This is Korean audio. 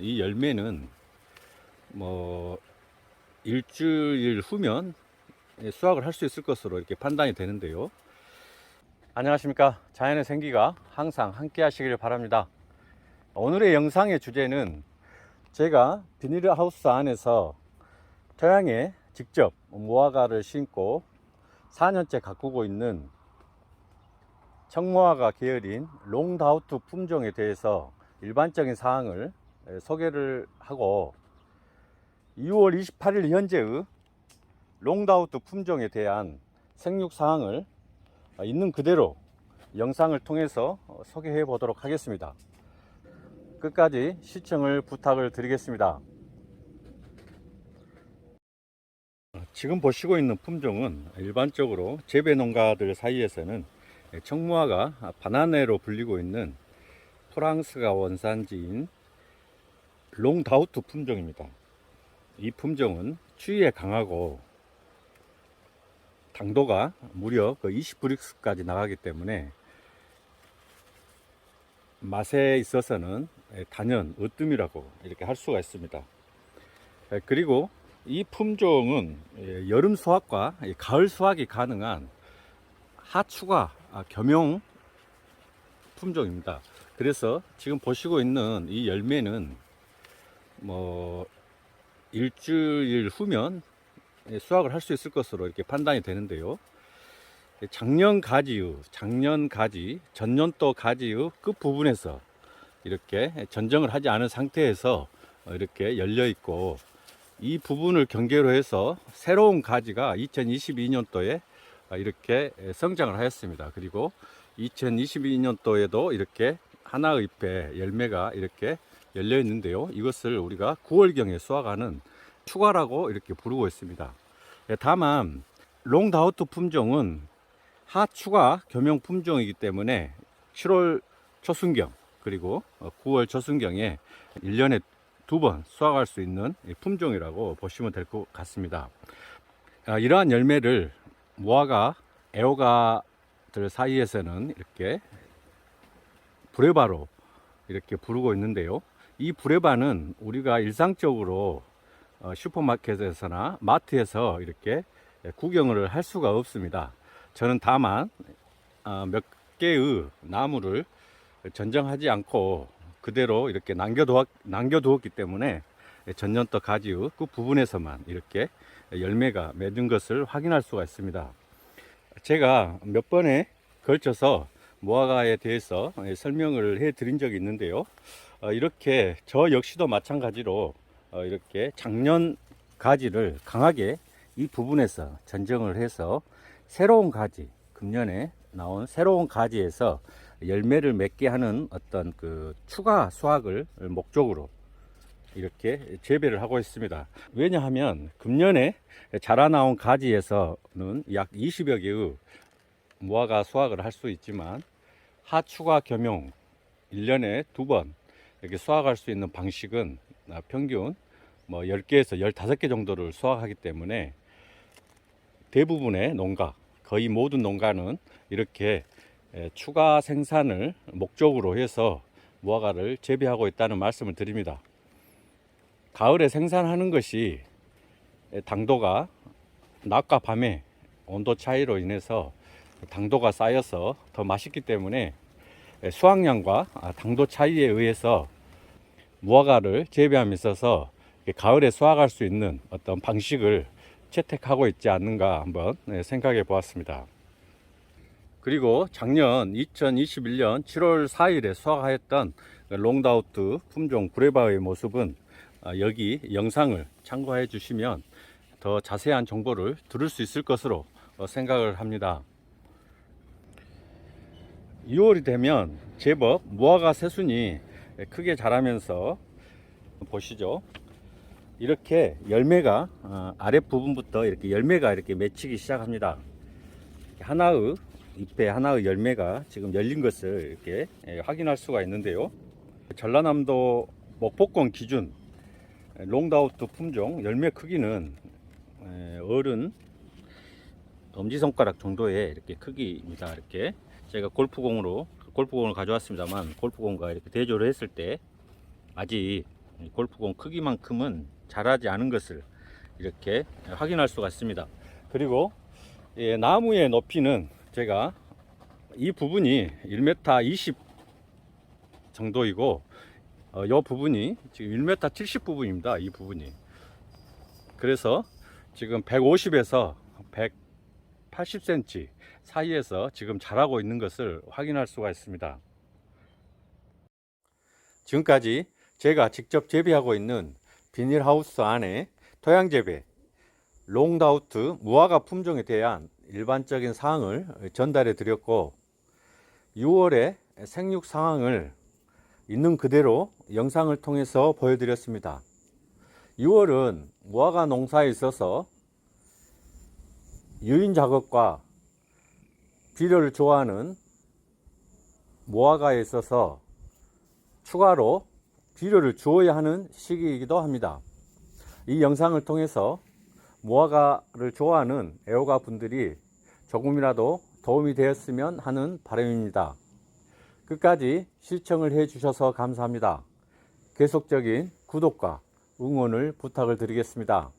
이 열매는 뭐 일주일 후면 수확을 할 수 있을 것으로 이렇게 판단이 되는데요. 안녕하십니까. 자연의 생기가 항상 함께 하시길 바랍니다. 오늘의 영상의 주제는 제가 비닐하우스 안에서 토양에 직접 무화과를 심고 4년째 가꾸고 있는 청무화과 계열인 롱다우트 품종에 대해서 일반적인 사항을 소개를 하고 2월 28일 현재의 롱다우트 품종에 대한 생육 사항을 있는 그대로 영상을 통해서 소개해 보도록 하겠습니다. 끝까지 시청을 부탁을 드리겠습니다. 지금 보시고 있는 품종은 일반적으로 재배 농가들 사이에서는 청무화가 바나네로 불리고 있는 프랑스가 원산지인 롱다우트 품종입니다. 이 품종은 추위에 강하고 당도가 무려 그 20브릭스까지 나가기 때문에 맛에 있어서는 단연 으뜸이라고 이렇게 할 수가 있습니다. 그리고 이 품종은 여름 수확과 가을 수확이 가능한 하추가 겸용 품종입니다. 그래서 지금 보시고 있는 이 열매는 뭐 일주일 후면 수확을 할 수 있을 것으로 이렇게 판단이 되는데요. 작년 가지의, 작년 가지, 전년도 가지의 끝 부분에서 이렇게 전정을 하지 않은 상태에서 이렇게 열려 있고 이 부분을 경계로 해서 새로운 가지가 2022년도에 이렇게 성장을 하였습니다. 그리고 2022년도에도 이렇게 하나의 잎에 열매가 이렇게 열려 있는데요. 이것을 우리가 9월경에 수확하는 추가라고 이렇게 부르고 있습니다. 예, 다만 롱다우트 품종은 하추가 겸용 품종이기 때문에 7월 초순경 그리고 9월 초순경에 1년에 두 번 수확할 수 있는 품종이라고 보시면 될 것 같습니다. 아, 이러한 열매를 무화과, 애호가들 사이에서는 이렇게 브레바로 이렇게 부르고 있는데요. 이 브레바는 우리가 일상적으로 어, 슈퍼마켓에서나 마트에서 이렇게 구경을 할 수가 없습니다. 저는 다만 어, 몇 개의 나무를 전정하지 않고 그대로 이렇게 남겨두었, 남겨두었기 때문에 전년도 가지의 그 부분에서만 이렇게 열매가 맺은 것을 확인할 수가 있습니다. 제가 몇 번에 걸쳐서 무화과에 대해서 설명을 해 드린 적이 있는데요. 어, 이렇게 저 역시도 마찬가지로 어, 이렇게 작년 가지를 강하게 이 부분에서 전정을 해서 새로운 가지, 금년에 나온 새로운 가지에서 열매를 맺게 하는 어떤 그 추가 수확을 목적으로 이렇게 재배를 하고 있습니다. 왜냐하면 금년에 자라 나온 가지에서는 약 20여 개의 무화과 수확을 할 수 있지만 하추가 겸용 1년에 두 번 이렇게 수확할 수 있는 방식은 평균 뭐 10개에서 15개 정도를 수확하기 때문에 대부분의 농가, 거의 모든 농가는 이렇게 추가 생산을 목적으로 해서 무화과를 재배하고 있다는 말씀을 드립니다. 가을에 생산하는 것이 당도가 낮과 밤의 온도 차이로 인해서 당도가 쌓여서 더 맛있기 때문에 수확량과 당도 차이에 의해서 무화과를 재배함에 있어서 가을에 수확할 수 있는 어떤 방식을 채택하고 있지 않는가 한번 생각해 보았습니다. 그리고 작년 2021년 7월 4일에 수확하였던 롱다우트 품종 구레바의 모습은 여기 영상을 참고해 주시면 더 자세한 정보를 들을 수 있을 것으로 생각을 합니다. 2월이 되면 제법 무화과 새순이 크게 자라면서 보시죠. 이렇게 열매가 어, 아랫 부분부터 이렇게 열매가 이렇게 맺히기 시작합니다. 하나의 잎에 하나의 열매가 지금 열린 것을 이렇게 예, 확인할 수가 있는데요. 전라남도 목포권 기준 롱다우트 품종 열매 크기는 에, 어른 엄지손가락 정도의 이렇게 크기입니다. 이렇게 제가 골프공으로 골프공을 가져왔습니다만 골프공과 이렇게 대조를 했을 때 아직 이 골프공 크기만큼은 자라지 않은 것을 이렇게 확인할 수가 있습니다. 그리고 예, 나무의 높이는 제가 이 부분이 1m 20 정도이고 어, 이 부분이 지금 1m 70 부분입니다. 이 부분이. 그래서 지금 150에서 180cm 사이에서 지금 자라고 있는 것을 확인할 수가 있습니다. 지금까지 제가 직접 재배하고 있는 비닐하우스 안에 토양 재배, 롱다우트 무화과 품종에 대한 일반적인 사항을 전달해 드렸고 6월에 생육 상황을 있는 그대로 영상을 통해서 보여드렸습니다. 6월은 무화과 농사에 있어서 유인 작업과 비료를 좋아하는 무화과에 있어서 추가로 비료를 주어야 하는 시기이기도 합니다. 이 영상을 통해서 무화과를 좋아하는 애호가 분들이 조금이라도 도움이 되었으면 하는 바람입니다. 끝까지 시청을 해 주셔서 감사합니다. 계속적인 구독과 응원을 부탁을 드리겠습니다.